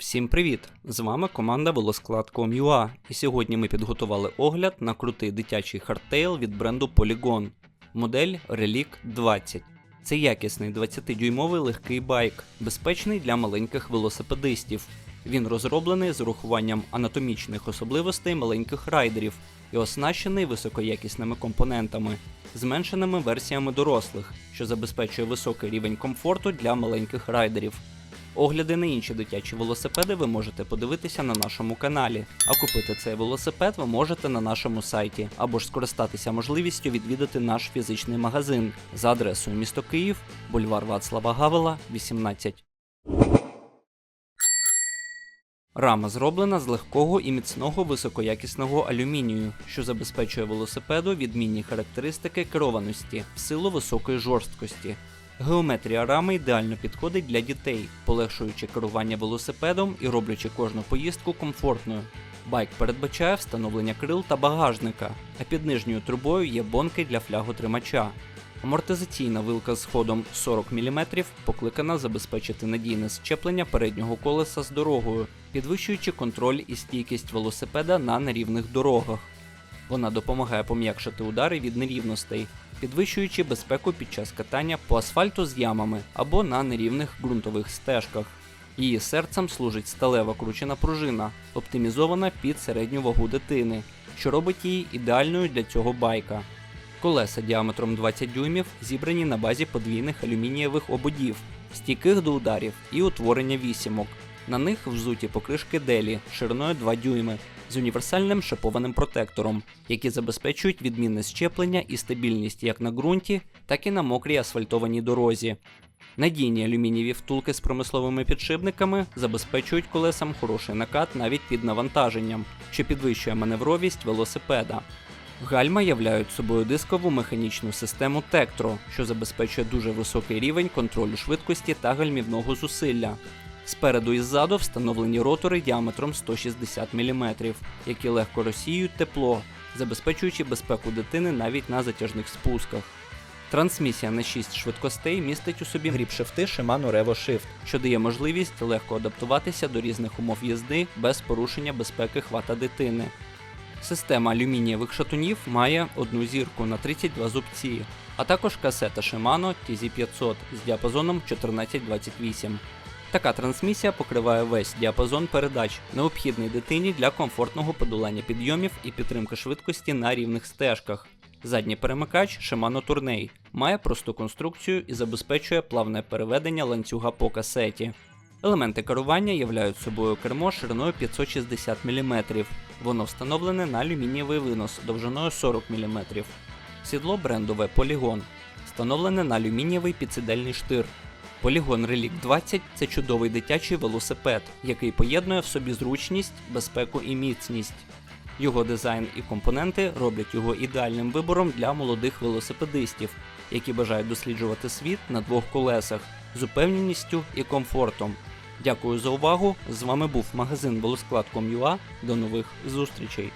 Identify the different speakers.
Speaker 1: Всім привіт! З вами команда Велосклад.com.ua і сьогодні ми підготували огляд на крутий дитячий хардтейл від бренду Polygon. Модель Relic 20. Це якісний 20-дюймовий легкий байк, безпечний для маленьких велосипедистів. Він розроблений з урахуванням анатомічних особливостей маленьких райдерів і оснащений високоякісними компонентами, зменшеними версіями дорослих, що забезпечує високий рівень комфорту для маленьких райдерів. Огляди на інші дитячі велосипеди ви можете подивитися на нашому каналі. А купити цей велосипед ви можете на нашому сайті або ж скористатися можливістю відвідати наш фізичний магазин за адресою місто Київ, бульвар Вацлава Гавела, 18. Рама зроблена з легкого і міцного високоякісного алюмінію, що забезпечує велосипеду відмінні характеристики керованості в силу високої жорсткості. Геометрія рами ідеально підходить для дітей, полегшуючи керування велосипедом і роблячи кожну поїздку комфортною. Байк передбачає встановлення крил та багажника, а під нижньою трубою є бонки для фляготримача. Амортизаційна вилка з ходом 40 мм покликана забезпечити надійне щеплення переднього колеса з дорогою, підвищуючи контроль і стійкість велосипеда на нерівних дорогах. Вона допомагає пом'якшити удари від нерівностей, підвищуючи безпеку під час катання по асфальту з ямами або на нерівних ґрунтових стежках. Її серцем служить сталева кручена пружина, оптимізована під середню вагу дитини, що робить її ідеальною для цього байка. Колеса діаметром 20 дюймів зібрані на базі подвійних алюмінієвих ободів, стійких до ударів і утворення вісімок. На них взуті покришки делі шириною 2 дюйми з універсальним шипованим протектором, які забезпечують відмінне щеплення і стабільність як на ґрунті, так і на мокрій асфальтованій дорозі. Надійні алюмінієві втулки з промисловими підшипниками забезпечують колесам хороший накат навіть під навантаженням, що підвищує маневровість велосипеда. Гальма являють собою дискову механічну систему Tektro, що забезпечує дуже високий рівень контролю швидкості та гальмівного зусилля. Спереду і ззаду встановлені ротори діаметром 160 мм, які легко розсіюють тепло, забезпечуючи безпеку дитини навіть на затяжних спусках. Трансмісія на 6 швидкостей містить у собі гріб-шифти Shimano Revo Shift, що дає можливість легко адаптуватися до різних умов їзди без порушення безпеки хвата дитини. Система алюмінієвих шатунів має одну зірку на 32 зубці, а також касета Shimano TZ500 з діапазоном 1428. Така трансмісія покриває весь діапазон передач, необхідний дитині для комфортного подолання підйомів і підтримки швидкості на рівних стежках. Задній перемикач Shimano Tourney має просту конструкцію і забезпечує плавне переведення ланцюга по касеті. Елементи керування являють собою кермо шириною 560 мм. Воно встановлене на алюмінієвий винос довжиною 40 мм. Сідло брендове Polygon, встановлене на алюмінієвий підсидельний штир. Polygon Relic 20 це чудовий дитячий велосипед, який поєднує в собі зручність, безпеку і міцність. Його дизайн і компоненти роблять його ідеальним вибором для молодих велосипедистів, які бажають досліджувати світ на двох колесах з упевненістю і комфортом. Дякую за увагу! З вами був магазин Велосклад.com.ua. До нових зустрічей!